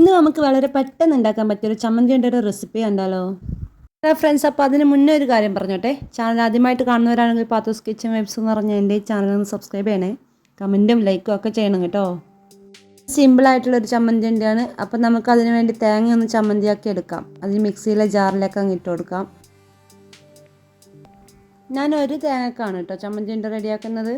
ഇന്ന് നമുക്ക് വളരെ പെട്ടെന്ന് ഉണ്ടാക്കാൻ പറ്റിയൊരു ചമ്മന്തിയുടെ ഒരു റെസിപ്പി ഉണ്ടല്ലോ ഹലോ ഫ്രണ്ട്സ് അപ്പോൾ അതിന് മുന്നേ ഒരു കാര്യം പറഞ്ഞോട്ടെ. ചാനൽ ആദ്യമായിട്ട് കാണുന്നവരാണെങ്കിൽ പാത്തോസ് കിച്ചൻ വെബ്സ് എന്ന് പറഞ്ഞ എന്റെ ചാനൽ ഒന്ന് സബ്സ്ക്രൈബ് ചെയ്യണേ. കമന്റും ലൈക്കും ഒക്കെ ചെയ്യണം കേട്ടോ. സിമ്പിളായിട്ടുള്ളൊരു ചമ്മന്തി ഉണ്ടാണ് അപ്പോൾ നമുക്ക് അതിന് വേണ്ടി തേങ്ങ ഒന്ന് ചമ്മന്തിയാക്കി എടുക്കാം. അതിന് മിക്സിയിലെ ജാറിലേക്ക് അങ്ങ് ഇട്ട് കൊടുക്കാം. ഞാൻ ഒരു തേങ്ങക്കാണ് കേട്ടോ ചമ്മന്തി റെഡിയാക്കുന്നത്.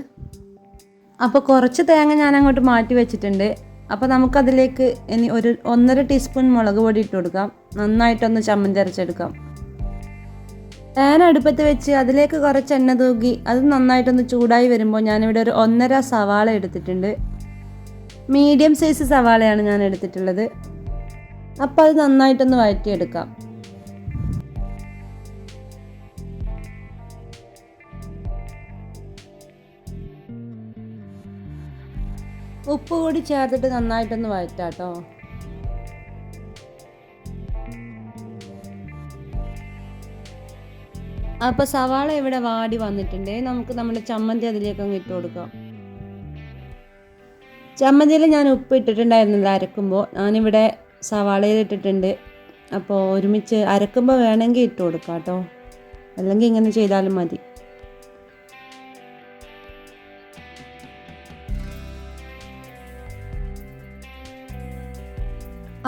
അപ്പോൾ കുറച്ച് തേങ്ങ ഞാൻ അങ്ങോട്ട് മാറ്റി വെച്ചിട്ടുണ്ട്. അപ്പോൾ നമുക്കതിലേക്ക് ഇനി ഒരു ഒന്നര ടീസ്പൂൺ മുളക് പൊടി ഇട്ട് കൊടുക്കാം. നന്നായിട്ടൊന്ന് ചമ്മന്തി അരച്ചെടുക്കാം പാൻ അടുപ്പത്ത് വെച്ച് അതിലേക്ക് കുറച്ച് എണ്ണ തൂക്കി അത് നന്നായിട്ടൊന്ന് ചൂടായി വരുമ്പോൾ ഞാനിവിടെ ഒരു ഒന്നര സവാള എടുത്തിട്ടുണ്ട്. മീഡിയം സൈസ് സവാളയാണ് ഞാൻ എടുത്തിട്ടുള്ളത്. അപ്പോൾ അത് നന്നായിട്ടൊന്ന് വഴറ്റിയെടുക്കാം. ഉപ്പ് കൂടി ചേർത്തിട്ട് നന്നായിട്ടൊന്ന് വഴറ്റാട്ടോ. അപ്പോൾ സവാള ഇവിടെ വാടി വന്നിട്ടുണ്ട്. നമുക്ക് നമ്മുടെ ചമ്മന്തി അതിലേക്ക് അങ്ങ് ഇട്ട് കൊടുക്കാം. ചമ്മന്തിയിൽ ഞാൻ ഉപ്പ് ഇട്ടിട്ടുണ്ടായിരുന്നില്ല അരക്കുമ്പോൾ ഞാനിവിടെ സവാളയിൽ ഇട്ടിട്ടുണ്ട്. അപ്പോൾ ഒരുമിച്ച് അരക്കുമ്പോൾ വേണമെങ്കിൽ ഇട്ട് കൊടുക്കാം കേട്ടോ. അല്ലെങ്കിൽ ഇങ്ങനെ ചെയ്താലും മതി.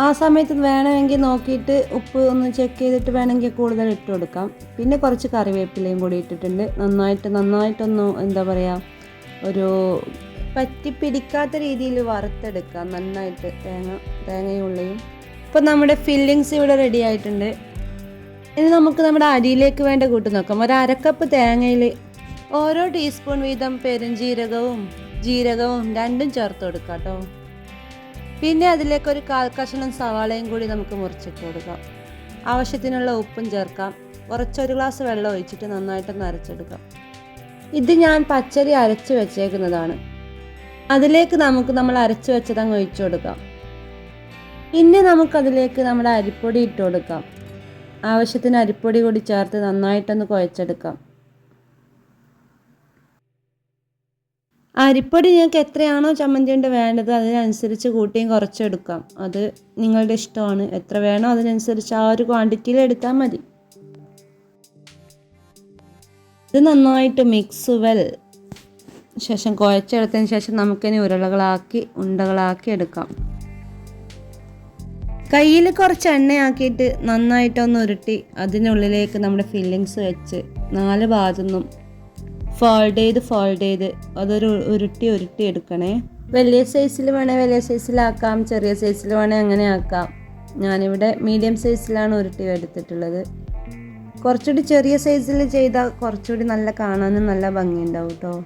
ആ സമയത്ത് വേണമെങ്കിൽ നോക്കിയിട്ട് ഉപ്പ് ഒന്ന് ചെക്ക് ചെയ്തിട്ട് വേണമെങ്കിൽ കൂടുതൽ ഇട്ട് കൊടുക്കാം. പിന്നെ കുറച്ച് കറിവേപ്പിലയും കൂടി ഇട്ടിട്ടുണ്ട്. നന്നായിട്ട് നന്നായിട്ടൊന്ന് എന്താ പറയുക ഒരു പറ്റി പിടിക്കാത്ത രീതിയിൽ വറുത്തെടുക്കാം. നന്നായിട്ട് തേങ്ങ തേങ്ങയും ഉള്ളിയും. ഇപ്പം നമ്മുടെ ഫില്ലിങ്സ് ഇവിടെ റെഡി ആയിട്ടുണ്ട്. ഇനി നമുക്ക് നമ്മുടെ അരിയിലേക്ക് വേണ്ട കൂട്ട് നോക്കാം. ഒരു അരക്കപ്പ് തേങ്ങയിൽ ഓരോ ടീസ്പൂൺ വീതം പെരുംജീരകവും ജീരകവും രണ്ടും ചേർത്ത് കൊടുക്കാം കേട്ടോ. പിന്നെ അതിലേക്ക് ഒരു കാൽ കഷണം സവാളയും കൂടി നമുക്ക് മുറിച്ചിട്ട് കൊടുക്കാം. ആവശ്യത്തിനുള്ള ഉപ്പും ചേർക്കാം. കുറച്ചൊരു ഗ്ലാസ് വെള്ളം ഒഴിച്ചിട്ട് നന്നായിട്ട് അരച്ചെടുക്കാം ഇത് ഞാൻ പച്ചരി അരച്ച് വെച്ചേക്കുന്നതാണ്. അതിലേക്ക് നമുക്ക് നമ്മൾ അരച്ച് വെച്ചതങ്ങ് ഒഴിച്ചു കൊടുക്കാം. പിന്നെ നമുക്കതിലേക്ക് നമ്മുടെ അരിപ്പൊടി ഇട്ട് കൊടുക്കാം. ആവശ്യത്തിന് അരിപ്പൊടി കൂടി ചേർത്ത് നന്നായിട്ടൊന്ന് കുഴച്ചെടുക്കാം. അരിപ്പൊടി നിങ്ങൾക്ക് എത്രയാണോ ചമ്മന്തി കൊണ്ട് വേണ്ടത് അതിനനുസരിച്ച് കൂട്ടിയും കുറച്ചെടുക്കാം. അത് നിങ്ങളുടെ ഇഷ്ടമാണ്. എത്ര വേണോ അതിനനുസരിച്ച് ആ ഒരു ക്വാണ്ടിറ്റിയിൽ എടുത്താൽ മതി. ഇത് നന്നായിട്ട് മിക്സ് വെൽ ശേഷം കുഴച്ചെടുത്തതിന് ശേഷം നമുക്കിനി ഉരുളകളാക്കി ഉണ്ടകളാക്കി എടുക്കാം. കയ്യിൽ കുറച്ച് എണ്ണയാക്കിയിട്ട് നന്നായിട്ടൊന്ന് ഉരുട്ടി അതിനുള്ളിലേക്ക് നമ്മുടെ ഫില്ലിങ്സ് വെച്ച് നാല് ഭാഗത്തുനിന്നും ഫോൾഡ് ചെയ്ത് ഫോൾഡ് ചെയ്ത്. അതൊരു ഉരുട്ടി ഉരുട്ടി എടുക്കണേ. വലിയ സൈസിൽ വേണേൽ വലിയ സൈസിലാക്കാം ചെറിയ സൈസിൽ വേണേൽ അങ്ങനെ ആക്കാം. ഞാനിവിടെ മീഡിയം സൈസിലാണ് ഉരുട്ടി എടുത്തിട്ടുള്ളത്. കുറച്ചുകൂടി ചെറിയ സൈസിൽ ചെയ്താൽ കുറച്ചുകൂടി നല്ല കാണാനും നല്ല ഭംഗിയുണ്ടാവും കേട്ടോ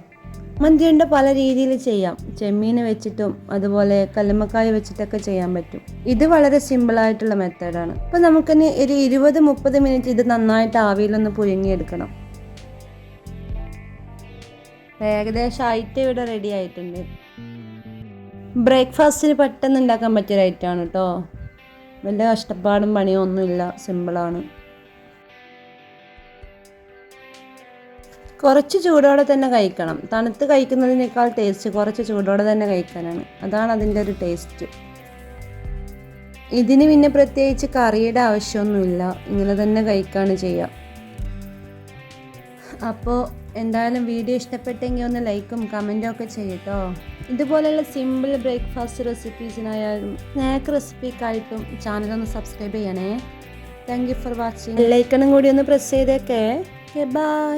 മന്തിയുണ്ട് പല രീതിയിൽ ചെയ്യാം. ചെമ്മീൻ വെച്ചിട്ടും അതുപോലെ കല്ലുമ്മക്കായ വെച്ചിട്ടൊക്കെ ചെയ്യാൻ പറ്റും. ഇത് വളരെ സിമ്പിളായിട്ടുള്ള മെത്തേഡാണ് അപ്പോൾ നമുക്കിനി ഒരു ഇരുപത് മുപ്പത് മിനിറ്റ് ഇത് നന്നായിട്ട് ആവിയിലൊന്ന് പുഴുങ്ങിയെടുക്കണം. ഏകദേശം ഐറ്റം ഇവിടെ റെഡി ആയിട്ടുണ്ട്. ബ്രേക്ക്ഫാസ്റ്റിന് പെട്ടെന്ന് ഉണ്ടാക്കാൻ പറ്റിയ ഐറ്റമാണ് കേട്ടോ വലിയ കഷ്ടപ്പാടും പണിയോ ഒന്നുമില്ല. സിമ്പിളാണ് കുറച്ച് ചൂടോടെ തന്നെ കഴിക്കണം. തണുത്ത് കഴിക്കുന്നതിനേക്കാൾ ടേസ്റ്റ് കുറച്ച് ചൂടോടെ തന്നെ കഴിക്കാനാണ്. അതാണ് അതിന്റെ ഒരു ടേസ്റ്റ് ഇതിന് പിന്നെ പ്രത്യേകിച്ച് കറിയുടെ ആവശ്യമൊന്നുമില്ല. ഇങ്ങനെ തന്നെ കഴിക്കുകയാണ് ചെയ്യുക. അപ്പോൾ എന്തായാലും വീഡിയോ ഇഷ്ടപ്പെട്ടെങ്കിൽ ഒന്ന് ലൈക്കും കമന്റും ഒക്കെ ചെയ്യട്ടോ. ഇതുപോലെയുള്ള സിമ്പിൾ ബ്രേക്ക്ഫാസ്റ്റ് റെസിപ്പീസിനായാലും സ്നാക്ക് റെസിപ്പിക്കായിട്ടും ചാനൽ ഒന്ന് സബ്സ്ക്രൈബ് ചെയ്യണേ. താങ്ക് യു ഫോർ വാച്ചിങ് ലൈക്കണം കൂടി ഒന്ന് പ്രസ് ചെയ്തേക്കേ. ബൈ